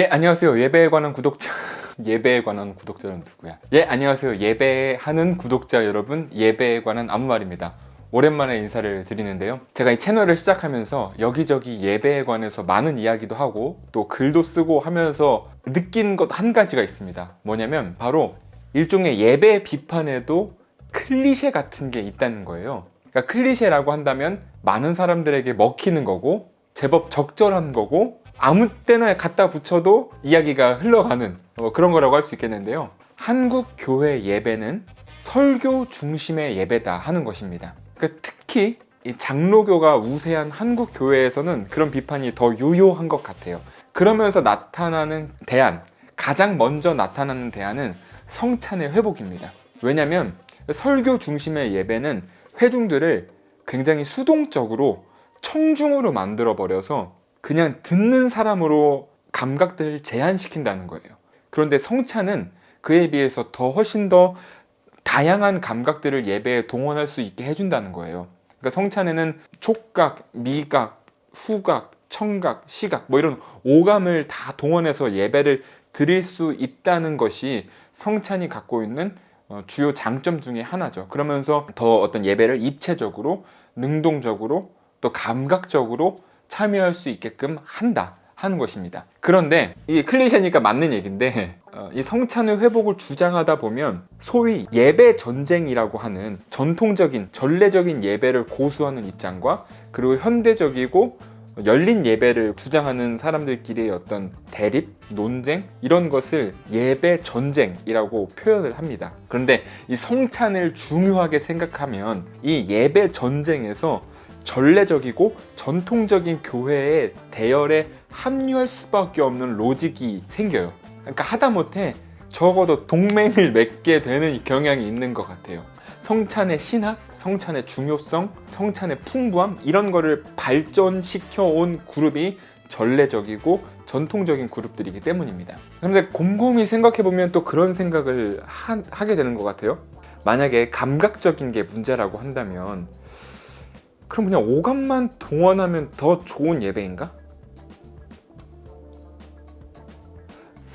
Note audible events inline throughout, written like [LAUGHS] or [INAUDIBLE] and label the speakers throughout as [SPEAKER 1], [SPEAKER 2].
[SPEAKER 1] 예, 안녕하세요. 예배에 관한 구독자. [LAUGHS] 예배에 관한 구독자는 누구야? 예, 안녕하세요. 예배하는 구독자 여러분. 예배에 관한 아무 말입니다. 오랜만에 인사를 드리는데요. 제가 이 채널을 시작하면서 여기저기 예배에 관해서 많은 이야기도 하고 또 글도 쓰고 하면서 느낀 것 한 가지가 있습니다. 뭐냐면 바로 일종의 예배 비판에도 클리셰 같은 게 있다는 거예요. 그러니까 클리셰라고 한다면 많은 사람들에게 먹히는 거고 제법 적절한 거고 아무 때나 갖다 붙여도 이야기가 흘러가는 어, 그런 거라고 할 수 있겠는데요. 한국 교회 예배는 설교 중심의 예배다 하는 것입니다. 그러니까 특히 이 장로교가 우세한 한국 교회에서는 그런 비판이 더 유효한 것 같아요. 그러면서 나타나는 대안, 가장 먼저 나타나는 대안은 성찬의 회복입니다. 왜냐하면 설교 중심의 예배는 회중들을 굉장히 수동적으로 청중으로 만들어 버려서 그냥 듣는 사람으로 감각들을 제한시킨다는 거예요. 그런데 성찬은 그에 비해서 더 훨씬 더 다양한 감각들을 예배에 동원할 수 있게 해준다는 거예요. 그러니까 성찬에는 촉각, 미각, 후각, 청각, 시각 뭐 이런 오감을 다 동원해서 예배를 드릴 수 있다는 것이 성찬이 갖고 있는 어, 주요 장점 중에 하나죠. 그러면서 더 어떤 예배를 입체적으로, 능동적으로, 또 감각적으로 참여할 수 있게끔 한다 하는 것입니다. 그런데 이 클리셰니까 맞는 얘기인데 [LAUGHS] 어, 이 성찬의 회복을 주장하다 보면 소위 예배 전쟁이라고 하는 전통적인 전례적인 예배를 고수하는 입장과 그리고 현대적이고 열린 예배를 주장하는 사람들끼리의 어떤 대립, 논쟁 이런 것을 예배 전쟁이라고 표현을 합니다. 그런데 이 성찬을 중요하게 생각하면 이 예배 전쟁에서 전례적이고 전통적인 교회의 대열에 합류할 수밖에 없는 로직이 생겨요. 그러니까 하다못해 적어도 동맹을 맺게 되는 경향이 있는 것 같아요. 성찬의 신학, 성찬의 중요성, 성찬의 풍부함 이런 거를 발전시켜 온 그룹이 전례적이고 전통적인 그룹들이기 때문입니다. 그런데 곰곰이 생각해 보면 또 그런 생각을 하, 하게 되는 것 같아요. 만약에 감각적인 게 문제라고 한다면 그럼 그냥 오감만 동원하면 더 좋은 예배인가?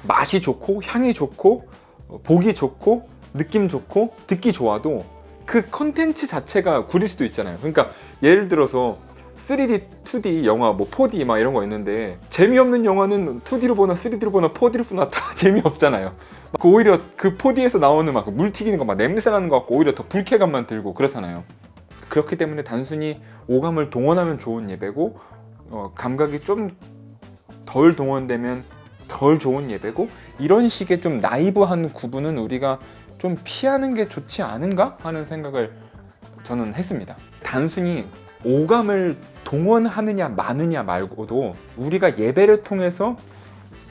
[SPEAKER 1] 맛이 좋고 향이 좋고 어, 보기 좋고 느낌 좋고 듣기 좋아도 그 컨텐츠 자체가 구릴 수도 있잖아요. 그러니까 예를 들어서 3D, 2D 영화, 뭐 4D 막 이런 거 있는데 재미없는 영화는 2D로 보나 3D로 보나 4D로 보나 다 [LAUGHS] 재미없잖아요. 그 오히려 그 4D에서 나오는 막 물 튀기는 거 막 냄새 나는 거 같고 오히려 더 불쾌감만 들고 그렇잖아요. 그렇기 때문에 단순히 오감을 동원하면 좋은 예배고 어, 감각이 좀 덜 동원되면 덜 좋은 예배고 이런 식의 좀 나이브한 구분은 우리가 좀 피하는 게 좋지 않은가 하는 생각을 저는 했습니다. 단순히 오감을 동원하느냐 마느냐 말고도 우리가 예배를 통해서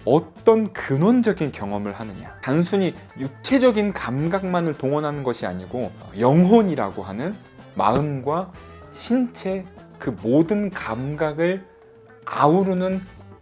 [SPEAKER 1] 어떤 근원적인 경험을 하느냐. 단순히 육체적인 감각만을 동원하는 것이 아니고 영혼이라고 하는 마음과 신체 그 모든 감각을 아우르는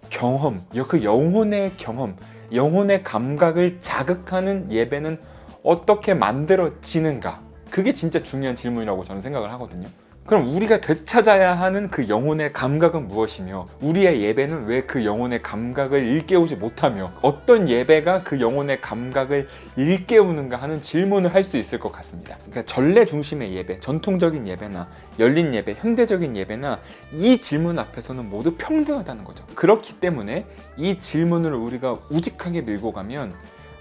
[SPEAKER 1] 경험, 그 영혼의 경험, 영혼의 감각을 자극하는 예배는 어떻게 만들어지는가? 그게 진짜 중요한 질문이라고 저는 생각을 하거든요. 그럼 우리가 되찾아야 하는 그 영혼의 감각은 무엇이며 우리의 예배는 왜 그 영혼의 감각을 일깨우지 못하며 어떤 예배가 그 영혼의 감각을 일깨우는가 하는 질문을 할 수 있을 것 같습니다. 그러니까 전례 중심의 예배, 전통적인 예배나 열린 예배, 현대적인 예배나 이 질문 앞에서는 모두 평등하다는 거죠. 그렇기 때문에 이 질문을 우리가 우직하게 밀고 가면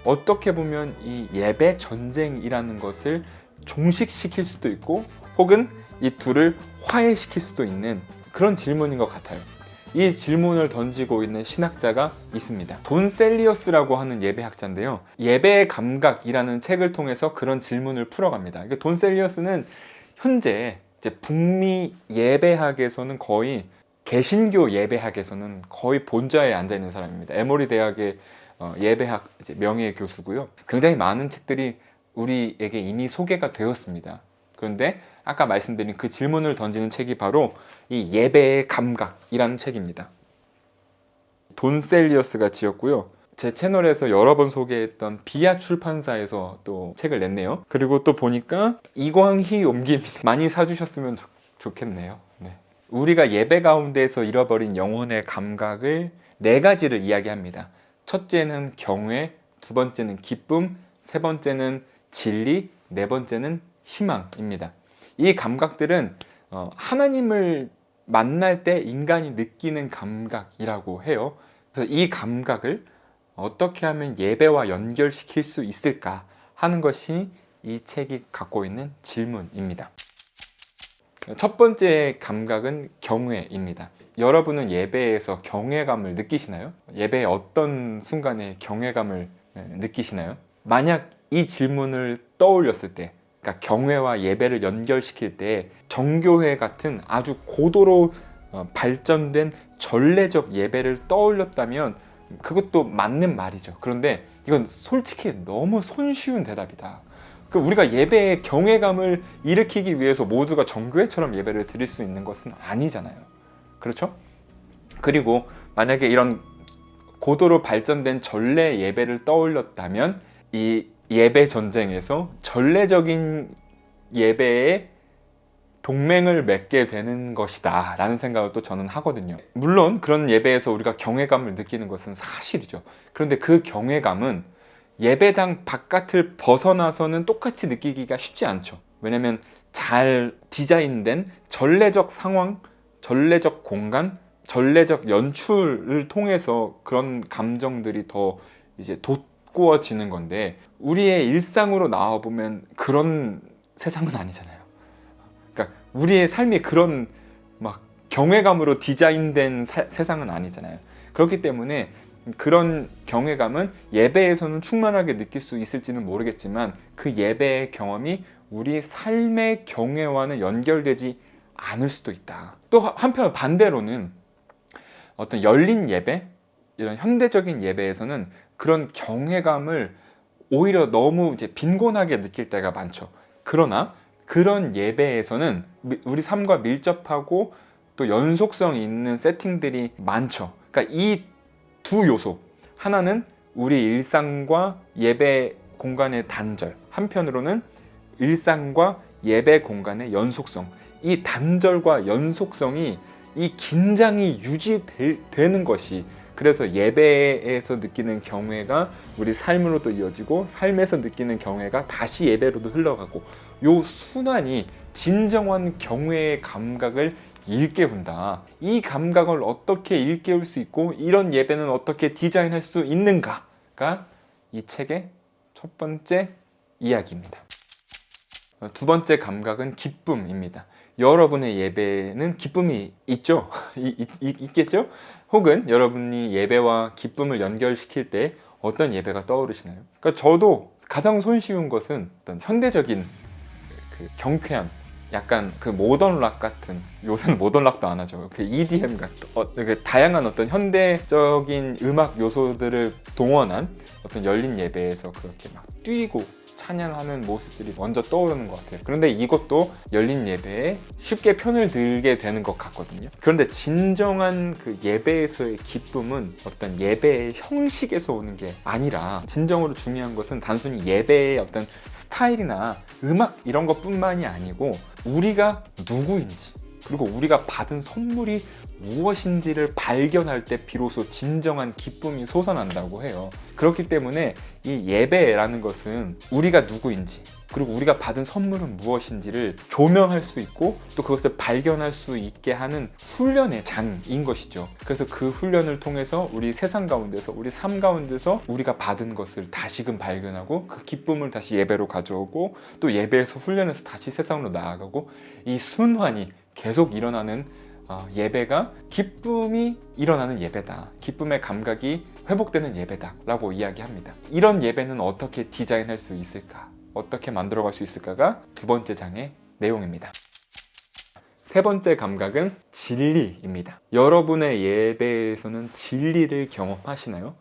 [SPEAKER 1] 어떻게 보면 이 예배 전쟁이라는 것을 종식시킬 수도 있고 혹은 이 둘을 화해시킬 수도 있는 그런 질문인 것 같아요. 이 질문을 던지고 있는 신학자가 있습니다. 돈 셀리어스라고 하는 예배학자인데요. 예배의 감각이라는 책을 통해서 그런 질문을 풀어갑니다. 그러니까 돈 셀리어스는 현재 북미 예배학에서는 거의 개신교 예배학에서는 거의 본좌에 앉아 있는 사람입니다. 에모리 대학의 어, 예배학 명예 교수고요. 굉장히 많은 책들이 우리에게 이미 소개가 되었습니다. 그런데 아까 말씀드린 그 질문을 던지는 책이 바로 이 예배의 감각이라는 책입니다. 돈 셀리어스가 지었고요. 제 채널에서 여러 번 소개했던 비아 출판사에서 또 책을 냈네요. 그리고 또 보니까 이광희 옮김 [LAUGHS] 많이 사주셨으면 좋, 좋겠네요. 네. 우리가 예배 가운데에서 잃어버린 영혼의 감각을 네 가지를 이야기합니다. 첫째는 경외, 두 번째는 기쁨, 세 번째는 진리, 네 번째는 희망입니다. 이 감각들은 어, 하나님을 만날 때 인간이 느끼는 감각이라고 해요. 그래서 이 감각을 어떻게 하면 예배와 연결시킬 수 있을까 하는 것이 이 책이 갖고 있는 질문입니다. 첫 번째 감각은 경외입니다. 여러분은 예배에서 경외감을 느끼시나요? 예배의 어떤 순간에 경외감을 예, 느끼시나요? 만약 이 질문을 떠올렸을 때, 그러니까 경외와 예배를 연결시킬 때 정교회 같은 아주 고도로 어, 발전된 전례적 예배를 떠올렸다면 그것도 맞는 말이죠. 그런데 이건 솔직히 너무 손쉬운 대답이다. 그 우리가 예배의 경외감을 일으키기 위해서 모두가 정교회처럼 예배를 드릴 수 있는 것은 아니잖아요. 그렇죠? 그리고 만약에 이런 고도로 발전된 전례 예배를 떠올렸다면 이 예배 전쟁에서 전례적인 예배에 동맹을 맺게 되는 것이다 라는 생각을 또 저는 하거든요. 물론 그런 예배에서 우리가 경외감을 느끼는 것은 사실이죠. 그런데 그 경외감은 예배당 바깥을 벗어나서는 똑같이 느끼기가 쉽지 않죠. 왜냐면 잘 디자인된 전례적 상황 전례적 공간 전례적 연출을 통해서 그런 감정들이 더 이제 돋 구어지는 건데 우리의 일상으로 나와 보면 그런 세상은 아니잖아요. 그러니까 우리의 삶이 그런 막 경외감으로 디자인된 사- 세상은 아니잖아요. 그렇기 때문에 그런 경외감은 예배에서는 충만하게 느낄 수 있을지는 모르겠지만 그 예배의 경험이 우리 삶의 경외와는 연결되지 않을 수도 있다. 또 한편 반대로는 어떤 열린 예배, 이런 현대적인 예배에서는 그런 경외감을 오히려 너무 이제 빈곤하게 느낄 때가 많죠. 그러나 그런 예배에서는 미- 우리 삶과 밀접하고 또 연속성 있는 세팅들이 많죠. 그러니까 이 두 요소 하나는 우리 일상과 예배 공간의 단절 한편으로는 일상과 예배 공간의 연속성 이 단절과 연속성이 이 긴장이 유지되는 것이 그래서 예배에서 느끼는 경외가 우리 삶으로도 이어지고 삶에서 느끼는 경외가 다시 예배로도 흘러가고 요 순환이 진정한 경외의 감각을 일깨운다. 이 감각을 어떻게 일깨울 수 있고 이런 예배는 어떻게 디자인할 수 있는가가 이 책의 첫 번째 이야기입니다. 어, 두 번째 감각은 기쁨입니다. 여러분의 예배는 기쁨이 있죠? [LAUGHS] 이- 이- 있겠죠? 혹은 여러분이 예배와 기쁨을 연결시킬 때 어떤 예배가 떠오르시나요? 그러니까 저도 가장 손쉬운 것은 어떤 현대적인 그 경쾌함, 약간 그 모던 락 같은 요새는 모던 락도 안 하죠. 그 EDM 같은 어, 그 다양한 어떤 현대적인 음악 요소들을 동원한 어떤 열린 예배에서 그렇게 막 뛰고 찬양하는 모습들이 먼저 떠오르는 것 같아요. 그런데 이것도 열린 예배에 쉽게 편을 들게 되는 것 같거든요. 그런데 진정한 그 예배에서의 기쁨은 어떤 예배의 형식에서 오는 게 아니라 진정으로 중요한 것은 단순히 예배의 어떤 스타일이나 음악 이런 것뿐만이 아니고 우리가 누구인지 그리고 우리가 받은 선물이 무엇인지를 발견할 때 비로소 진정한 기쁨이 솟아난다고 해요. 그렇기 때문에 이 예배라는 것은 우리가 누구인지 그리고 우리가 받은 선물은 무엇인지를 조명할 수 있고 또 그것을 발견할 수 있게 하는 훈련의 장인 것이죠. 그래서 그 훈련을 통해서 우리 세상 가운데서 우리 삶 가운데서 우리가 받은 것을 다시금 발견하고 그 기쁨을 다시 예배로 가져오고 또 예배에서 훈련해서 다시 세상으로 나아가고 이 순환이 계속 일어나는 어, 예배가 기쁨이 일어나는 예배다. 기쁨의 감각이 회복되는 예배다 라고 이야기합니다. 이런 예배는 어떻게 디자인할 수 있을까? 어떻게 만들어 갈 수 있을까가 두 번째 장의 내용입니다. 세 번째 감각은 진리입니다. 여러분의 예배에서는 진리를 경험하시나요?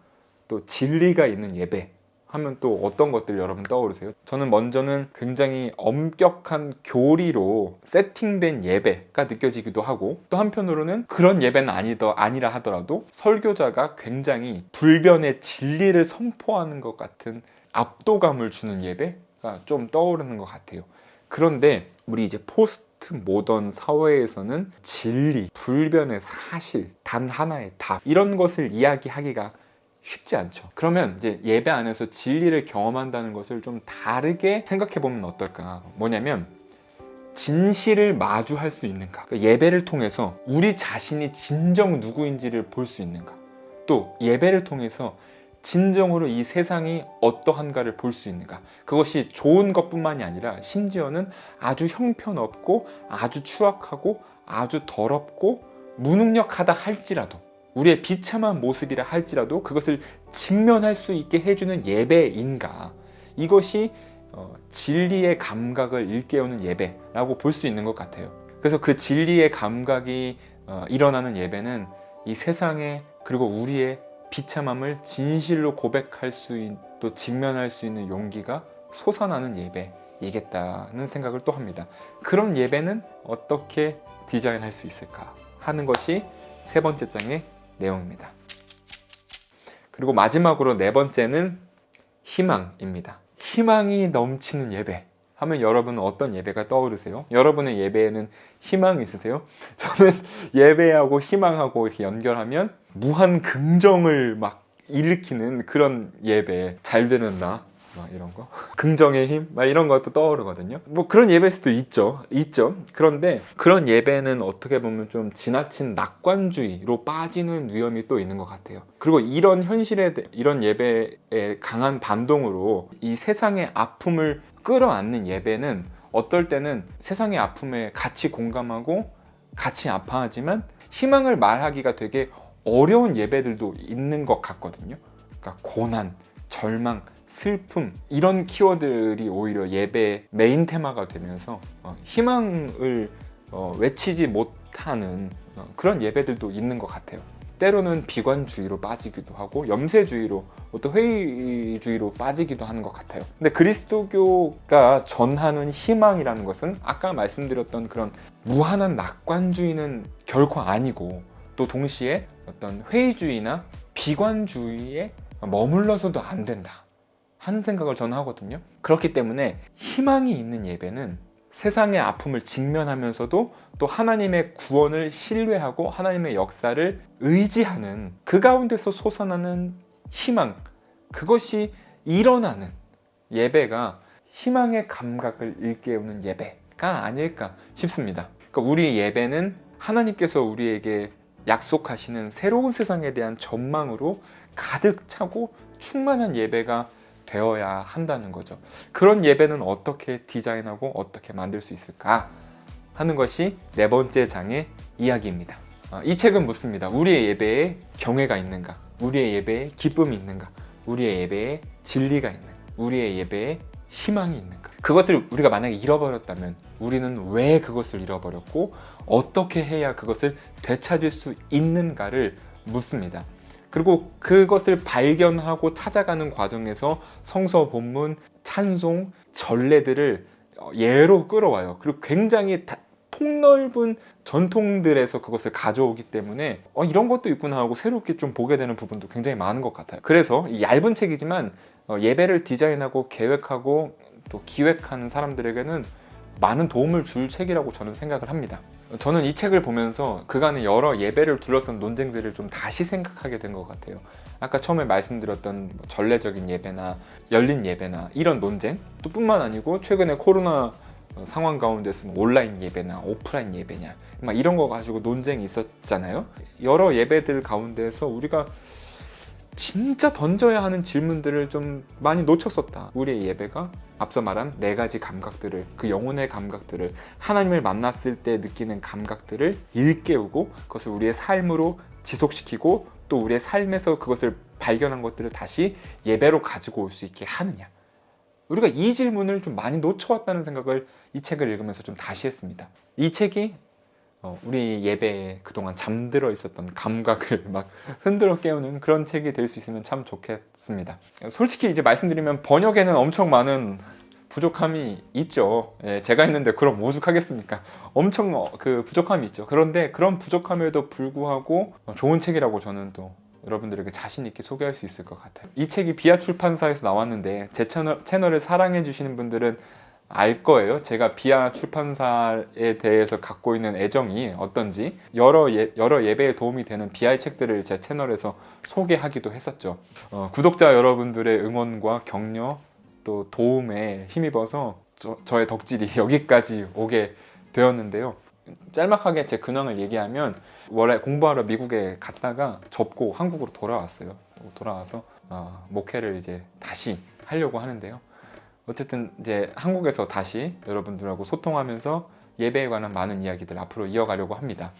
[SPEAKER 1] 또 진리가 있는 예배 하면 또 어떤 것들 여러분 떠오르세요? 저는 먼저는 굉장히 엄격한 교리로 세팅된 예배가 느껴지기도 하고 또 한편으로는 그런 예배는 아니더 아니라 하더라도 설교자가 굉장히 불변의 진리를 선포하는 것 같은 압도감을 주는 예배가 좀 떠오르는 것 같아요. 그런데 우리 이제 포스트 모던 사회에서는 진리, 불변의 사실, 단 하나의 답 이런 것을 이야기하기가 쉽지 않죠. 그러면 이제 예배 안에서 진리를 경험한다는 것을 좀 다르게 생각해 보면 어떨까? 뭐냐면 진실을 마주할 수 있는가? 그러니까 예배를 통해서 우리 자신이 진정 누구인지를 볼 수 있는가? 또 예배를 통해서 진정으로 이 세상이 어떠한가를 볼 수 있는가? 그것이 좋은 것뿐만이 아니라 심지어는 아주 형편없고 아주 추악하고 아주 더럽고 무능력하다 할지라도 우리의 비참한 모습이라 할지라도 그것을 직면할 수 있게 해주는 예배인가? 이것이 어, 진리의 감각을 일깨우는 예배라고 볼 수 있는 것 같아요. 그래서 그 진리의 감각이 어, 일어나는 예배는 이 세상에 그리고 우리의 비참함을 진실로 고백할 수 있, 또 직면할 수 있는 용기가 솟아나는 예배이겠다는 생각을 또 합니다. 그런 예배는 어떻게 디자인할 수 있을까 하는 것이 세 번째 장의 내용입니다. 그리고 마지막으로 네 번째는 희망입니다. 희망이 넘치는 예배. 하면 여러분은 어떤 예배가 떠오르세요? 여러분의 예배에는 희망 있으세요? [LAUGHS] 저는 예배하고 희망하고 이렇게 연결하면 무한 긍정을 막 일으키는 그런 예배. 잘 되는 나. 막 이런 거? [LAUGHS] 긍정의 힘? 막 이런 것도 떠오르거든요. 뭐 그런 예배일 수도 있죠. 있죠. 그런데 그런 예배는 어떻게 보면 좀 지나친 낙관주의로 빠지는 위험이 또 있는 것 같아요. 그리고 이런 현실에 대- 이런 예배의 강한 반동으로 이 세상의 아픔을 끌어안는 예배는 어떨 때는 세상의 아픔에 같이 공감하고 같이 아파하지만 희망을 말하기가 되게 어려운 예배들도 있는 것 같거든요. 그러니까 고난, 절망, 슬픔 이런 키워드들이 오히려 예배 메인 테마가 되면서 어, 희망을 어, 외치지 못하는 어, 그런 예배들도 있는 것 같아요. 때로는 비관주의로 빠지기도 하고 염세주의로 또 회의주의로 빠지기도 하는 것 같아요. 근데 그리스도교가 전하는 희망이라는 것은 아까 말씀드렸던 그런 무한한 낙관주의는 결코 아니고 또 동시에 어떤 회의주의나 비관주의에 머물러서도 안 된다 하는 생각을 저는 하거든요. 그렇기 때문에 희망이 있는 예배는 세상의 아픔을 직면하면서도 또 하나님의 구원을 신뢰하고 하나님의 역사를 의지하는 그 가운데서 솟아나는 희망 그것이 일어나는 예배가 희망의 감각을 일깨우는 예배가 아닐까 싶습니다. 그러니까 우리 예배는 하나님께서 우리에게 약속하시는 새로운 세상에 대한 전망으로 가득 차고 충만한 예배가 되어야 한다는 거죠. 그런 예배는 어떻게 디자인하고 어떻게 만들 수 있을까 하는 것이 네 번째 장의 이야기입니다. 아, 이 책은 묻습니다. 우리의 예배에 경외가 있는가? 우리의 예배에 기쁨이 있는가? 우리의 예배에 진리가 있는가? 우리의 예배에 희망이 있는가? 그것을 우리가 만약에 잃어버렸다면 우리는 왜 그것을 잃어버렸고 어떻게 해야 그것을 되찾을 수 있는가를 묻습니다. 그리고 그것을 발견하고 찾아가는 과정에서 성서 본문, 찬송, 전례들을 어, 예로 끌어와요. 그리고 굉장히 다- 폭넓은 전통들에서 그것을 가져오기 때문에 어, 이런 것도 있구나 하고 새롭게 좀 보게 되는 부분도 굉장히 많은 것 같아요. 그래서 이 얇은 책이지만 어, 예배를 디자인하고 계획하고 또 기획하는 사람들에게는 많은 도움을 줄 책이라고 저는 생각을 합니다. 저는 이 책을 보면서 그간의 여러 예배를 둘러싼 논쟁들을 좀 다시 생각하게 된 것 같아요. 아까 처음에 말씀드렸던 뭐 전례적인 예배나 열린 예배나 이런 논쟁 또 뿐만 아니고 최근에 코로나 어, 상황 가운데서는 온라인 예배나 오프라인 예배냐 막 이런 거 가지고 논쟁이 있었잖아요. 여러 예배들 가운데서 우리가 진짜 던져야 하는 질문들을 좀 많이 놓쳤었다. 우리의 예배가 앞서 말한 네 가지 감각들을 그 영혼의 감각들을 하나님을 만났을 때 느끼는 감각들을 일깨우고 그것을 우리의 삶으로 지속시키고 또 우리의 삶에서 그것을 발견한 것들을 다시 예배로 가지고 올 수 있게 하느냐. 우리가 이 질문을 좀 많이 놓쳐왔다는 생각을 이 책을 읽으면서 좀 다시 했습니다. 이 책이 어, 우리 예배에 그동안 잠들어 있었던 감각을 [LAUGHS] 막 흔들어 깨우는 그런 책이 될 수 있으면 참 좋겠습니다. 솔직히 이제 말씀드리면 번역에는 엄청 많은 부족함이 있죠. 예, 제가 있는데 그럼 오죽하겠습니까? 엄청 어, 그 부족함이 있죠. 그런데 그런 부족함에도 불구하고 어, 좋은 책이라고 저는 또 여러분들에게 자신 있게 소개할 수 있을 것 같아요. 이 책이 비아 출판사에서 나왔는데 제 채널, 채널을 사랑해 주시는 분들은 알 거예요. 제가 비아 출판사에 대해서 갖고 있는 애정이 어떤지 여러 예, 여러 예배에 도움이 되는 비아 책들을 제 채널에서 소개하기도 했었죠. 어, 구독자 여러분들의 응원과 격려 또 도움에 힘입어서 저, 저의 덕질이 [LAUGHS] 여기까지 오게 되었는데요. 짤막하게 제 근황을 얘기하면 원래 공부하러 미국에 갔다가 접고 한국으로 돌아왔어요. 돌아와서 어, 목회를 이제 다시 하려고 하는데요. 어쨌든 이제 한국에서 다시 여러분들하고 소통하면서 예배에 관한 많은 이야기들 앞으로 이어가려고 합니다.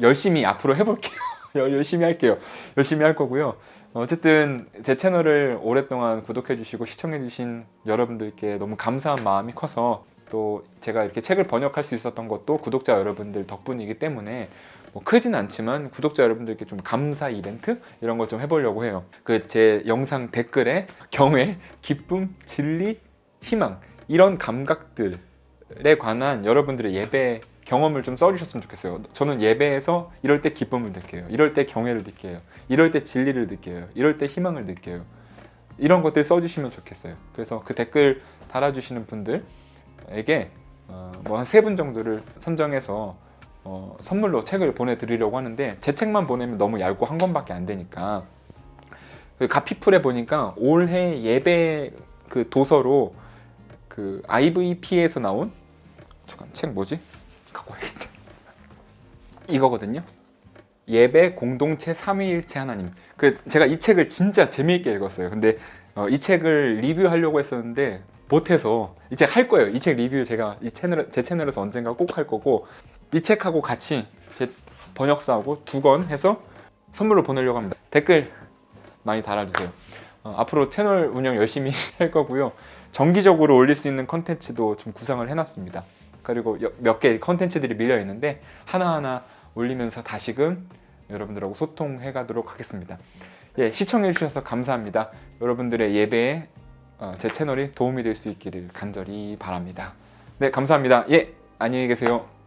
[SPEAKER 1] 열심히 앞으로 해볼게요. [LAUGHS] 열심히 할게요. 열심히 할 거고요. 어쨌든 제 채널을 오랫동안 구독해주시고 시청해주신 여러분들께 너무 감사한 마음이 커서 또 제가 이렇게 책을 번역할 수 있었던 것도 구독자 여러분들 덕분이기 때문에 뭐 크진 않지만 구독자 여러분들께 좀 감사 이벤트 이런 걸 좀 해보려고 해요. 그 제 영상 댓글에 경외, 기쁨, 진리, 희망 이런 감각들에 관한 여러분들의 예배 경험을 좀 써주셨으면 좋겠어요. 저는 예배에서 이럴 때 기쁨을 느껴요. 이럴 때 경외를 느껴요. 이럴 때 진리를 느껴요. 이럴 때 희망을 느껴요. 이런 것들 써주시면 좋겠어요. 그래서 그 댓글 달아주시는 분들에게 어, 뭐한 세 분 정도를 선정해서 어, 선물로 책을 보내드리려고 하는데 제 책만 보내면 너무 얇고 한 권밖에 안 되니까 그 가피풀에 보니까 올해 예배 그 도서로 그 IVP에서 나온 잠깐 책 뭐지? 갖고 와야겠다. 이거거든요. 예배 공동체 삼위일체 하나님. 그 제가 이 책을 진짜 재미있게 읽었어요. 근데 어, 이 책을 리뷰하려고 했었는데 못해서 이 책 할 거예요. 이 책 리뷰 제가 이 채널 제 채널에서 언젠가 꼭 할 거고 이 책하고 같이 제 번역서하고 두 권 해서 선물로 보내려고 합니다. 댓글 많이 달아주세요. 어, 앞으로 채널 운영 열심히 [LAUGHS] 할 거고요. 정기적으로 올릴 수 있는 컨텐츠도 좀 구상을 해놨습니다. 그리고 몇 개 컨텐츠들이 밀려 있는데 하나하나 올리면서 다시금 여러분들하고 소통해 가도록 하겠습니다. 예, 시청해 주셔서 감사합니다. 여러분들의 예배에 어, 제 채널이 도움이 될 수 있기를 간절히 바랍니다. 네, 감사합니다. 예, 안녕히 계세요.